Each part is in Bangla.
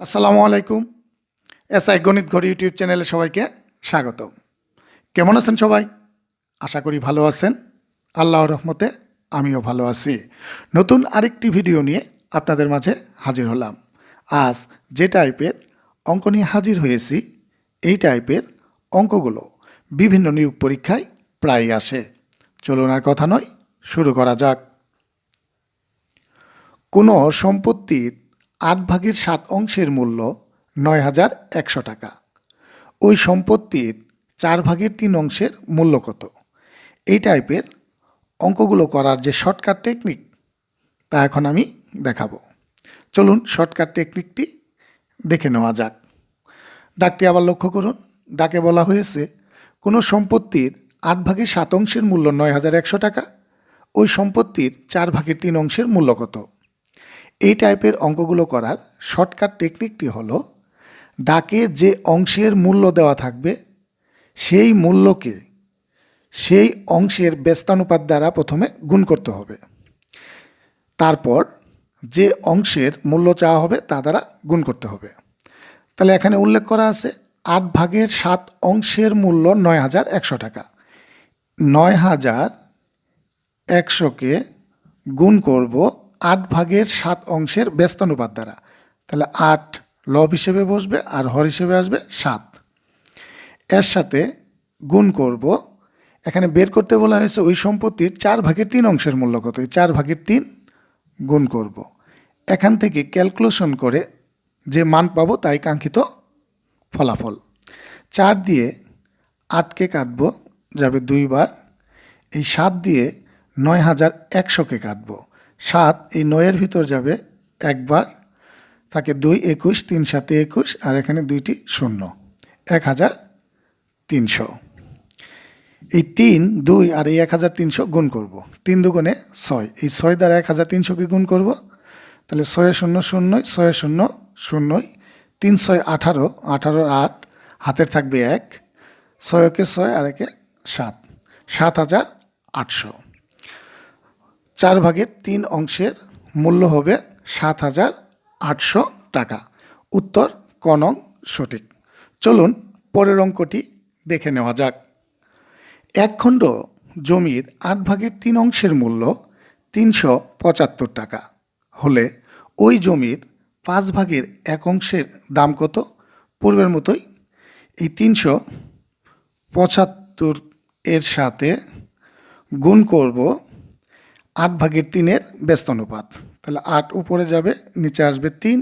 আসসালামু আলাইকুম। এস আই গণিত ঘর ইউটিউব চ্যানেলে সবাইকে স্বাগত। কেমন আছেন সবাই? আশা করি ভালো আছেন। আল্লাহর রহমতে আমিও ভালো আছি। নতুন আরেকটি ভিডিও নিয়ে আপনাদের মাঝে হাজির হলাম। আজ যে টাইপের অঙ্ক নিয়ে হাজির হয়েছি, এই টাইপের অঙ্কগুলো বিভিন্ন নিয়োগ পরীক্ষায় প্রায়ই আসে। চলুন আর কথা নয়, শুরু করা যাক। কোনো সম্পত্তির আট ভাগের সাত অংশের মূল্য নয় হাজার একশো টাকা। ওই সম্পত্তির চার ভাগের তিন অংশের মূল্য কত? এই টাইপের অঙ্কগুলো করার যে শর্টকাট টেকনিক, তা এখন আমি দেখাবো। চলুন শর্টকাট টেকনিকটি দেখে নেওয়া যাক। ডাকটি আবার লক্ষ্য করুন। ডাকে বলা হয়েছে, কোনো সম্পত্তির আট ভাগের সাত অংশের মূল্য নয় হাজার একশো টাকা, ওই সম্পত্তির চার ভাগের তিন অংশের মূল্য কত? এই টাইপের অঙ্কগুলো করার শর্টকাট টেকনিকটি হল, ডাকে যে অংশের মূল্য দেওয়া থাকবে, সেই মূল্যকে সেই অংশের ব্যস্তানুপাত দ্বারা প্রথমে গুণ করতে হবে। তারপর যে অংশের মূল্য চাওয়া হবে তা দ্বারা গুণ করতে হবে। তাহলে এখানে উল্লেখ করা আছে, আট ভাগের সাত অংশের মূল্য নয় হাজার একশো টাকা। নয় হাজার একশোকে গুণ করব আট ভাগের সাত অংশের ব্যস্তানুপাত দ্বারা। তাহলে আট লব হিসেবে বসবে আর হর হিসেবে আসবে সাত। এর সাথে গুণ করব, এখানে বের করতে বলা হয়েছে ওই সম্পত্তির চার ভাগের তিন অংশের মূল্য কত? চার ভাগের তিন গুণ করব। এখান থেকে ক্যালকুলেশন করে যে মান পাবো তাই কাঙ্ক্ষিত ফলাফল। চার দিয়ে আটকে কাটবো, যাবে দুইবার। এই সাত দিয়ে নয় হাজার একশোকে কাটবো। সাত, এই নয়ের ভিতর যাবে একবার থাকে দুই, একুশ, তিন, সাতে একুশ, আর এখানে দুইটি শূন্য, এক হাজার তিনশো। এই তিন, দুই, আর এই এক হাজার তিনশো গুণ করব, তিন দুগুণে ছয়, এই ছয় দ্বারা এক হাজার তিনশোকে গুণ করব, তাহলে ছয় শূন্য শূন্যই ছয় শূন্য শূন্যই তিন ছয় আঠারো আঠারো আট, হাতের থাকবে এক, ছয়কে ছয় আর একে সাত সাত হাজার আটশো। চার ভাগের তিন অংশের মূল্য হবে সাত হাজার আটশো টাকা। উত্তর ক নং সঠিক। চলুন পরের অঙ্কটি দেখে নেওয়া যাক। এক খণ্ড জমির আট ভাগের তিন অংশের মূল্য তিনশো পঁচাত্তর টাকা। হলে ওই জমির পাঁচ ভাগের এক অংশের দাম কত? পূর্বের মতোই এই তিনশো পঁচাত্তর এর সাথে গুণ করব আট ভাগের তিনের ব্যস্ত অনুপাত। তাহলে আট উপরে যাবে, নিচে আসবে তিন।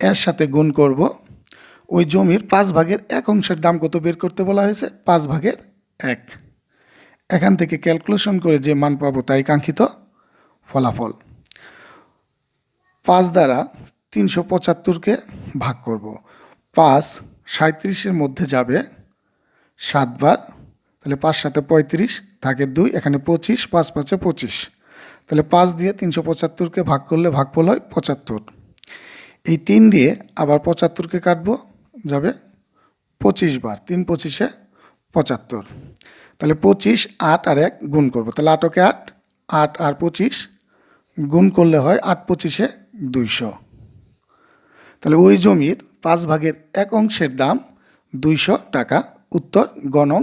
এর সাথে গুণ করব, ওই জমির পাঁচ ভাগের এক অংশের দাম কত বের করতে বলা হয়েছে? পাঁচ ভাগের এক। এখান থেকে ক্যালকুলেশন করে যে মান পাবো তাই কাঙ্ক্ষিত ফলাফল। পাঁচ দ্বারা তিনশো পঁচাত্তরকে ভাগ করব। পাঁচ সাঁত্রিশের মধ্যে যাবে সাতবার তাহলে পাঁচ সাথে পঁয়ত্রিশ থাকে দুই, এখানে পঁচিশ, পাঁচ পাঁচে পঁচিশ। তাহলে পাঁচ দিয়ে তিনশো পঁচাত্তরকে ভাগ করলে ভাগফল হয় পঁচাত্তর। এই তিন দিয়ে আবার পঁচাত্তরকে কাটবো, যাবে পঁচিশ বার, তিন পঁচিশে পঁচাত্তর। তাহলে পঁচিশ, আট আর এক গুণ করব। তাহলে আটকে আট আট আর পঁচিশ গুণ করলে হয় আট পঁচিশে দুইশো। তাহলে ওই জমির পাঁচ ভাগের এক অংশের দাম দুইশো টাকা, উত্তর গণং